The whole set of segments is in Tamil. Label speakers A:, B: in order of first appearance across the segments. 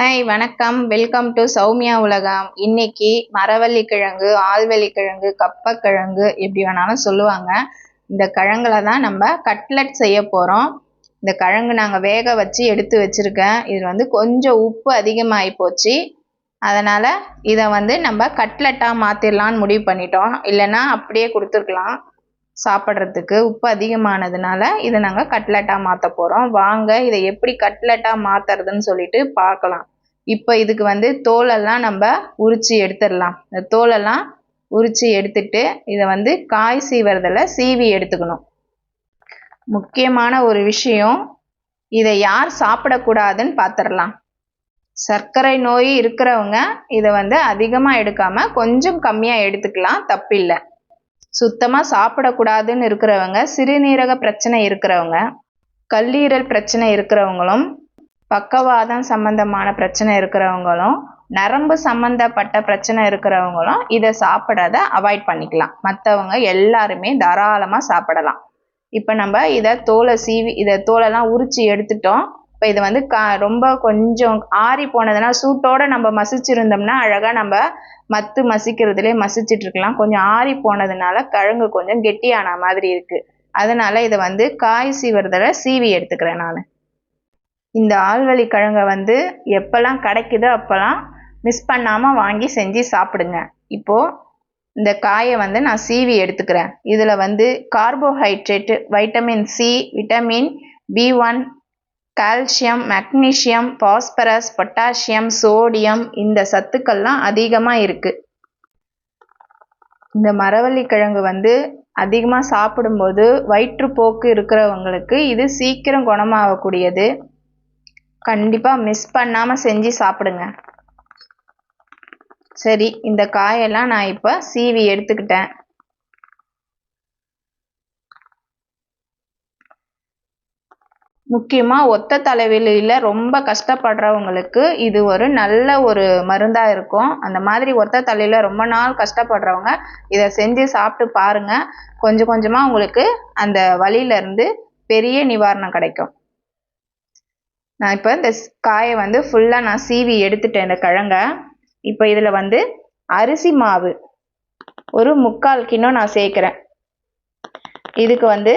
A: ஹாய் வணக்கம். வெல்கம் டு சௌமியா உலகம். இன்னைக்கு மரவள்ளி கிழங்கு ஆழ்வள்ளி கிழங்கு கப்பக்கிழங்கு எப்படி வேணாலும் சொல்லுவாங்க. இந்த கிழங்குல தான் நம்ம கட்லெட் செய்ய போகிறோம் இந்த கிழங்கு நாங்கள் வேக வச்சு எடுத்து வச்சுருக்கேன். இது வந்து கொஞ்சம் உப்பு அதிகமாகி போச்சு. அதனால் இதை வந்து நம்ம கட்லெட்டாக மாற்றிடலான்னு முடிவு பண்ணிட்டோம். இல்லைன்னா அப்படியே கொடுத்துருக்கலாம். சாப்பிட்றதுக்கு உப்பு அதிகமானதுனால இதை நாங்கள் கட்லெட்டாக மாற்ற போகிறோம் வாங்க இதை எப்படி கட்லெட்டாக மாற்றுறதுன்னு சொல்லிட்டு பார்க்கலாம். இப்போ இதுக்கு வந்து தோலெல்லாம் நம்ம உரித்து எடுத்துடலாம். இந்த தோலெல்லாம் உரித்து எடுத்துட்டு இதை வந்து காய் சீவறதில் சீவி எடுத்துக்கணும். முக்கியமான ஒரு விஷயம் இதை யார் சாப்பிடக்கூடாதுன்னு பார்த்துடலாம் சர்க்கரை நோய் இருக்கிறவங்க இதை வந்து அதிகமாக எடுக்காமல் கொஞ்சம் கம்மியாக எடுத்துக்கலாம் தப்பில்லை. சுத்தமாக சாப்பிடக்கூடாதுன்னு இருக்கிறவங்க சிறுநீரக பிரச்சனை இருக்கிறவங்க கல்லீரல் பிரச்சனை இருக்கிறவங்களும் பக்கவாதம் சம்பந்தமான பிரச்சனை இருக்கிறவங்களும் நரம்பு சம்பந்தப்பட்ட பிரச்சனை இருக்கிறவங்களும் இதை சாப்பிடாத அவாய்ட் பண்ணிக்கலாம். மற்றவங்க எல்லாருமே தாராளமாக சாப்பிடலாம். இப்போ நம்ம இதை தோலை சீவி இதை தோலெல்லாம் உரித்து எடுத்துட்டோம். இப்போ இது வந்து கா ரொம்ப கொஞ்சம் ஆறி போனதுன்னா சூட்டோட நம்ம மசிச்சிருந்தோம்னா அழகாக நம்ம மத்து மசிக்கிறதுலே மசிச்சுட்டு இருக்கலாம். கொஞ்சம் ஆறி போனதுனால கிழங்கு கொஞ்சம் கெட்டியான மாதிரி இருக்குது அதனால் இதை வந்து காய் சீவுறதில் சீவி எடுத்துக்கிறேன் நான். இந்த ஆழ்வழி கிழங்கை வந்து எப்போல்லாம் கிடைக்குதோ அப்போல்லாம் மிஸ் பண்ணாமல் வாங்கி செஞ்சு சாப்பிடுங்க. இப்போது இந்த காயை வந்து நான் சீவி எடுத்துக்கிறேன். இதில் வந்து carbohydrate vitamin C vitamin B one calcium magnesium phosphorus potassium sodium இந்த சத்துக்கள்லாம் அதிகமாக இருக்குது இந்த மரவள்ளி கிழங்கு வந்து அதிகமாக சாப்பிடும்போது வயிற்றுப்போக்கு இருக்கிறவங்களுக்கு இது சீக்கிரம் குணமாகக்கூடியது. கண்டிப்பாக மிஸ் பண்ணாமல் செஞ்சு சாப்பிடுங்க. சரி இந்த காயெல்லாம் நான் இப்போ சீவி எடுத்துக்கிட்டேன். முக்கியமாக ஒத்த தலைவலியில் ரொம்ப கஷ்டப்படுறவங்களுக்கு இது ஒரு நல்ல ஒரு மருந்தாக இருக்கும். அந்த மாதிரி ஒத்த தலையில் ரொம்ப நாள் கஷ்டப்படுறவங்க இதை செஞ்சு சாப்பிட்டு பாருங்கள் கொஞ்சம் கொஞ்சமாக உங்களுக்கு அந்த வலியிலேருந்து பெரிய நிவாரணம் கிடைக்கும். நான் இப்போ இந்த காயை வந்து ஃபுல்லாக நான் சீவி எடுத்துட்டேன் இந்த கிழங்க. இப்போ இதில் வந்து அரிசி மாவு ஒரு முக்கால் கிண்ணம் நான் சேர்க்குறேன். இதுக்கு வந்து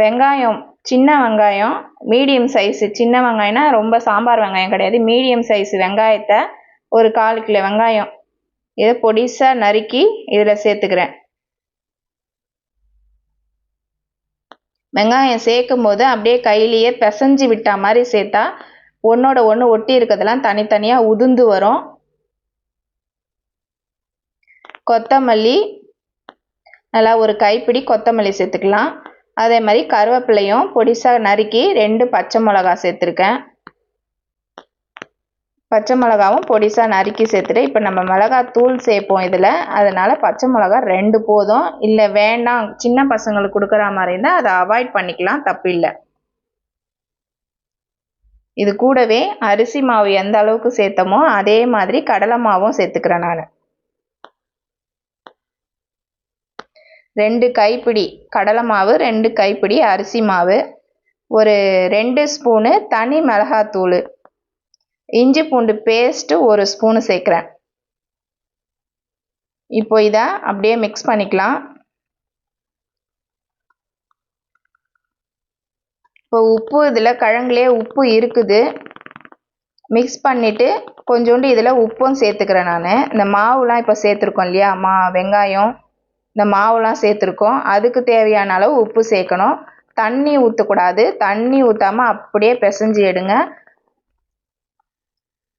A: வெங்காயம் சின்ன வெங்காயம் மீடியம் சைஸு சின்ன வெங்காயம்னா ரொம்ப சாம்பார் வெங்காயம் கிடையாது. மீடியம் சைஸ் வெங்காயத்தை ஒரு கால் கிலோ வெங்காயம் இதை பொடிசாக நறுக்கி இதில் சேர்த்துக்கிறேன். வெங்காயம் சேர்க்கும் போது அப்படியே கையிலேயே பிசைஞ்சு விட்டா மாதிரி சேர்த்தா ஒன்றோட ஒன்று ஒட்டி இருக்கிறதெல்லாம் தனித்தனியாக உதிர்ந்து வரும். கொத்தமல்லி நல்லா ஒரு கைப்பிடி கொத்தமல்லி சேர்த்துக்கலாம். அதே மாதிரி கருவேப்பிலையும் பொடிசாக நறுக்கி ரெண்டு பச்சை மிளகா சேர்த்துருக்கேன். பச்சை மிளகாவும் பொடிசாக நறுக்கி சேர்த்துட்டு இப்போ நம்ம மிளகா தூள் சேர்ப்போம் இதில். அதனால் பச்சை மிளகா ரெண்டு போதும். இல்லை வேண்டாம் சின்ன பசங்களுக்கு கொடுக்குற மாதிரி இருந்தால் அதை அவாய்ட் பண்ணிக்கலாம் தப்பு இல்லை. இது கூடவே அரிசி மாவு எந்த அளவுக்கு சேர்த்தமோ அதே மாதிரி கடலை மாவும் சேர்த்துக்கிறேன் நான். ரெண்டு கைப்பிடி கடலை மாவு ரெண்டு கைப்பிடி அரிசி மாவு ஒரு ரெண்டு ஸ்பூனு தனி மிளகாத்தூள் இஞ்சி பூண்டு பேஸ்ட்டு ஒரு ஸ்பூனு சேர்க்குறேன். இப்போ இதை அப்படியே மிக்ஸ் பண்ணிக்கலாம். இப்போ உப்பு இதில் கிழங்குலேயே உப்பு இருக்குது. மிக்ஸ் பண்ணிவிட்டு கொஞ்சோண்டு இதில் உப்பும் சேர்த்துக்கிறேன் நான். இந்த மாவுலாம் இப்போ சேர்த்துருக்கோம் இல்லையா? மா வெங்காயம் இந்த மாவுலாம் சேர்த்துருக்கோம். அதுக்கு தேவையான அளவு உப்பு சேர்க்கணும். தண்ணி ஊற்றக்கூடாது தண்ணி ஊற்றாமல் அப்படியே பிசைஞ்சு எடுங்க.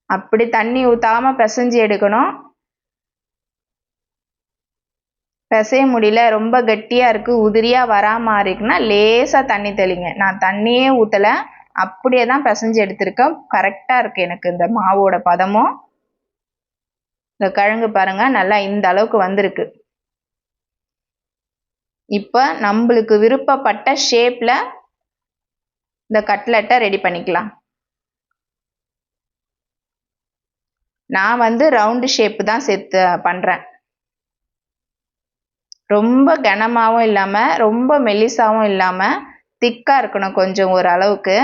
A: அப்படி தண்ணி ஊற்றாமல் பிசைஞ்சு எடுக்கணும். பிசைய முடியல. ரொம்ப கெட்டியாக இருக்குது உதிரியாக வரா மாதிரி இருக்குன்னா லேசாக தண்ணி தெளிங்க. நான் தண்ணியே ஊற்றலை அப்படியே தான் பிசைஞ்சு எடுத்திருக்கேன். கரெக்டாக இருக்குது எனக்கு இந்த மாவோட பதமும். இந்த கிழங்கு பாருங்கள் நல்லா இந்த அளவுக்கு வந்திருக்கு. இப்போ நம்மளுக்கு விருப்பப்பட்ட ஷேப்பில் இந்த கட்லெட்டை ரெடி பண்ணிக்கலாம். நான் வந்து ரவுண்டு ஷேப்பு தான் சேர்த்து பண்ணுறேன் ரொம்ப கனமாகவும் இல்லாமல் ரொம்ப மெலிசாகவும் இல்லாமல் திக்காக இருக்கணும் கொஞ்சம் ஓரளவுக்கு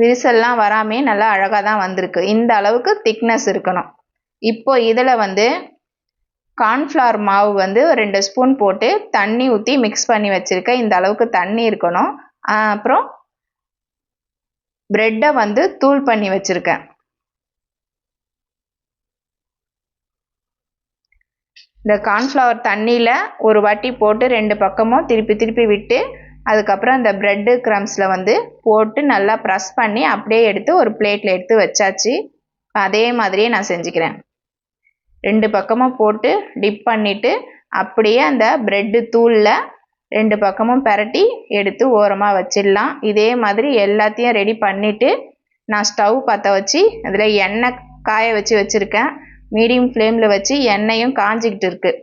A: விரிசல்லாம் வராமே நல்லா அழகாக தான் வந்திருக்கு. இந்த அளவுக்கு திக்னஸ் இருக்கணும். இப்போ இதில் வந்து கார்ன்ஃப்ளவர் மாவு வந்து ரெண்டு ஸ்பூன் போட்டு தண்ணி ஊற்றி மிக்ஸ் பண்ணி வச்சுருக்கேன் இந்த அளவுக்கு தண்ணி இருக்கணும். அப்புறம் ப்ரெட்டை வந்து தூள் பண்ணி வச்சுருக்கேன் இந்த கார்ன்ஃப்ளவர் தண்ணியில் ஒரு வாட்டி போட்டு ரெண்டு பக்கமும் திருப்பி திருப்பி விட்டு அதுக்கப்புறம் இந்த ப்ரெட்டு க்ரம்ஸில் வந்து போட்டு நல்லா ப்ரெஸ் பண்ணி அப்படியே எடுத்து ஒரு பிளேட்டில் எடுத்து வச்சாச்சு. அதே மாதிரியே நான் செஞ்சுக்கிறேன். ரெண்டு பக்கமும் போட்டு டிப் பண்ணிவிட்டு அப்படியே அந்த ப்ரெட்டு தூளில் ரெண்டு பக்கமும் பரட்டி எடுத்து ஓரமாக வச்சிடலாம். இதே மாதிரி எல்லாத்தையும் ரெடி பண்ணிவிட்டு நான் ஸ்டவ் பற்ற வச்சு அதில் எண்ணெய் காய வச்சு வச்சுருக்கேன். மீடியம் ஃப்ளேமில் வச்சு எண்ணெயும் காஞ்சிக்கிட்டு இருக்குது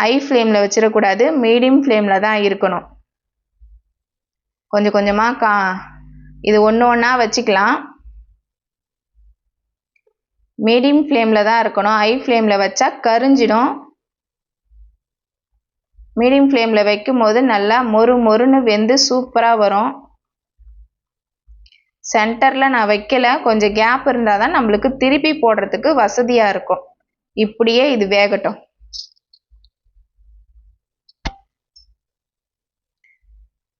A: ஹை ஃப்ளேமில் வச்சிடக்கூடாது. மீடியம் ஃப்ளேமில் தான் இருக்கணும். கொஞ்சம் கொஞ்சமாக கா இது ஒன்று ஒன்றா வச்சுக்கலாம். மீடியம் ஃப்ளேமில் தான் இருக்கணும். ஹை ஃப்ளேமில் வச்சா கரிஞ்சிடும். மீடியம் ஃப்ளேமில் வைக்கும் போது நல்லா மொறு மொறுன்னு வெந்து சூப்பராக வரும். சென்டரில் நான் வைக்கல. கொஞ்சம் கேப் இருந்தால் தான் நம்மளுக்கு திருப்பி போடுறதுக்கு வசதியாக இருக்கும். இப்படியே இது வேகட்டும்.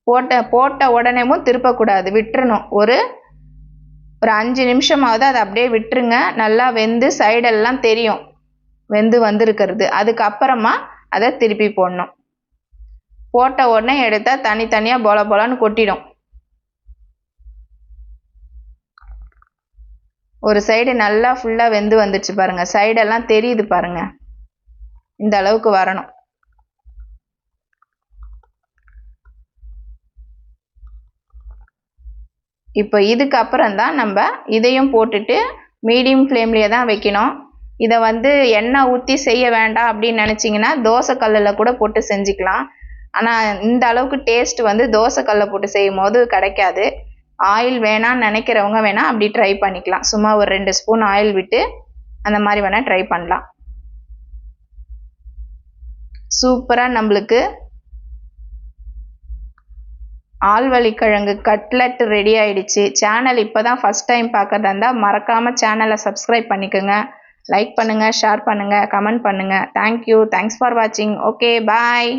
A: போட்ட போட்ட உடனேவும் திருப்பக்கூடாது. விட்டுறணும். ஒரு ஒரு அஞ்சு நிமிஷமாவது அதை அப்படியே விட்டுருங்க. நல்லா வெந்து சைடெல்லாம் தெரியும். வெந்து வந்திருக்கிறது. அதுக்கப்புறமா அதை திருப்பி போடணும். போட்ட உடனே எடுத்தால் தனித்தனியாக பொல போலான்னு கொட்டிடும். ஒரு சைடு நல்லா ஃபுல்லாக வெந்து வந்துச்சு பாருங்கள் சைடெல்லாம் தெரியுது பாருங்கள் இந்த அளவுக்கு வரணும். இப்போ இதுக்கப்புறம் தான் நம்ம இதையும் போட்டுட்டு மீடியம் ஃப்ளேம்லேயே தான் வைக்கணும். இதை வந்து எண்ணெய் ஊற்றி செய்ய வேண்டாம் அப்படின்னு நினச்சிங்கன்னா தோசை கல்லில் கூட போட்டு செஞ்சுக்கலாம். ஆனால் இந்த அளவுக்கு டேஸ்ட் வந்து தோசை போட்டு செய்யும் போது கிடைக்காது. ஆயில் வேணாம்னு நினைக்கிறவங்க வேணால் அப்படி ட்ரை பண்ணிக்கலாம். சும்மா ஒரு ரெண்டு ஸ்பூன் ஆயில் விட்டு அந்த மாதிரி வேணால் ட்ரை பண்ணலாம். சூப்பராக நம்மளுக்கு ஆழ்வழிக்கிழங்கு கட்லட் ரெடி ஆயிடுச்சு. சேனல் இப்போ தான் ஃபஸ்ட் டைம் பார்க்குறதா இருந்தால் மறக்காமல் சேனலை சப்ஸ்கிரைப் பண்ணிக்கோங்க. லைக் பண்ணுங்கள் ஷேர் பண்ணுங்கள் கமெண்ட் பண்ணுங்கள் தேங்க்யூ தேங்க்ஸ் ஃபார் வாட்சிங் ஓகே பாய்